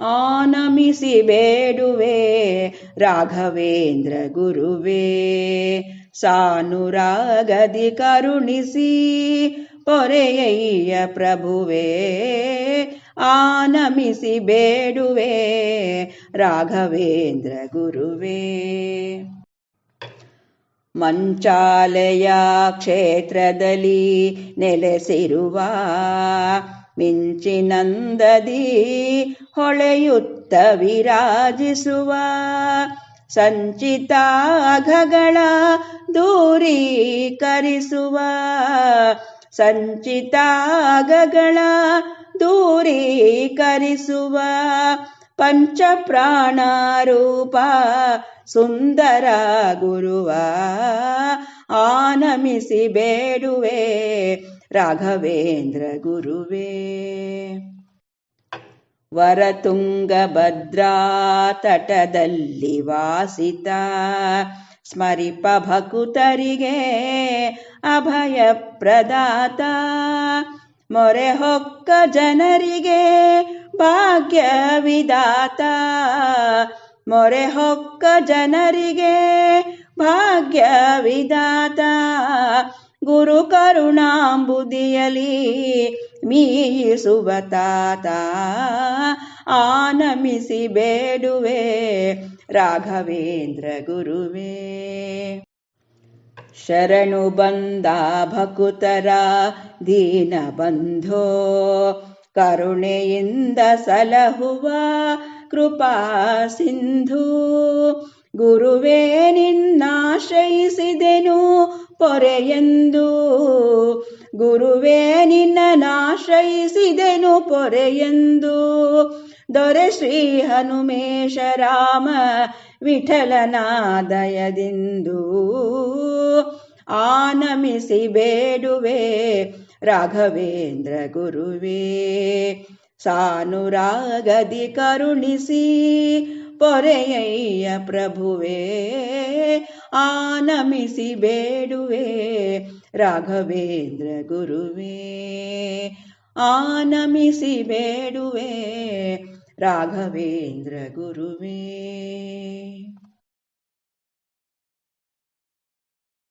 ಆನಮಿಸಿ ಬೇಡುವೆ ರಾಘವೇಂದ್ರ ಗುರುವೇ. ಸಾನುರಾಗದಿ ಕರುಣಿಸಿ ಪೊರೆಯಯ್ಯ ಪ್ರಭುವೇ. ಆನಮಿಸಿ ಬೇಡುವೆ ರಾಘವೇಂದ್ರ ಗುರುವೇ. ಮಂಚಾಲಯ ಕ್ಷೇತ್ರದಲ್ಲಿ ನೆಲೆಸಿರುವ ಮಿಂಚಿನಂದದಿ ಹೊಳೆಯುತ್ತ ವಿರಾಜಿಸುವ ಸಂಚಿತಾಘಗಳ ದೂರೀಕರಿಸುವ ಸಂಚಿತಾಘಗಳ ದೂರೀಕರಿಸುವ ಪಂಚಪ್ರಾಣಾರೂಪ ಸುಂದರ ಗುರುವ ಆನಮಿಸಿ ಬೇಡುವೆ ರಾಘವೇಂದ್ರ ಗುರುವೇ. ವರತುಂಗ ಭದ್ರಾ ತಟದಲ್ಲಿ ವಾಸಿತ, ಸ್ಮರಿಪ ಭಕುತರಿಗೆ ಅಭಯ ಪ್ರದಾತ. ಮೊರೆ ಹೊಕ್ಕ ಜನರಿಗೆ ಭಾಗ್ಯ ವಿದಾತ. ಮೊರೆ ಹೊಕ್ಕ ಜನರಿಗೆ ಭಾಗ್ಯ ವಿದಾತ. ಗುರು ಕರುಣಾಂಬುದಿಯಲಿ ಮೀಯಿಸುವ ತಾತ ಆನಮಿಸಿ ಬೇಡುವೆ ರಾಘವೇಂದ್ರ ಗುರುವೇ. ಶರಣು ಬಂದ ಭಕುತರ ದೀನ ಬಂಧೋ, ಕರುಣೆಯಿಂದ ಸಲಹುವ ಕೃಪಾ ಸಿಂಧು ಗುರುವೇ ನಿನ್ನಾಶ್ರಯಿಸಿದೆನು ಪೊರೆಯೆಂದು. ಗುರುವೇ ನಿನ್ನನಾಶ್ರಯಿಸಿದೆನು ಪೊರೆಯೆಂದು. ದೊರೆ ಶ್ರೀ ಹನುಮೇಶ ರಾಮ ವಿಠಲನಾದಯದಿಂದು. ಆನಮಿಸಿ ಬೇಡುವೆ ರಾಘವೇಂದ್ರ ಗುರುವೇ. ಸಾನುರಾಗದಿ ಕರುಣಿಸಿ ಪೊರೆಯಯ್ಯ ಪ್ರಭುವೇ ಆನಮಿಸಿ ಬೇಡುವೆ ರಾಘವೇಂದ್ರ ಗುರುವೇ ಆನಮಿಸಿ ಬೇಡುವೆ ರಾಘವೇಂದ್ರ ಗುರುವೇ.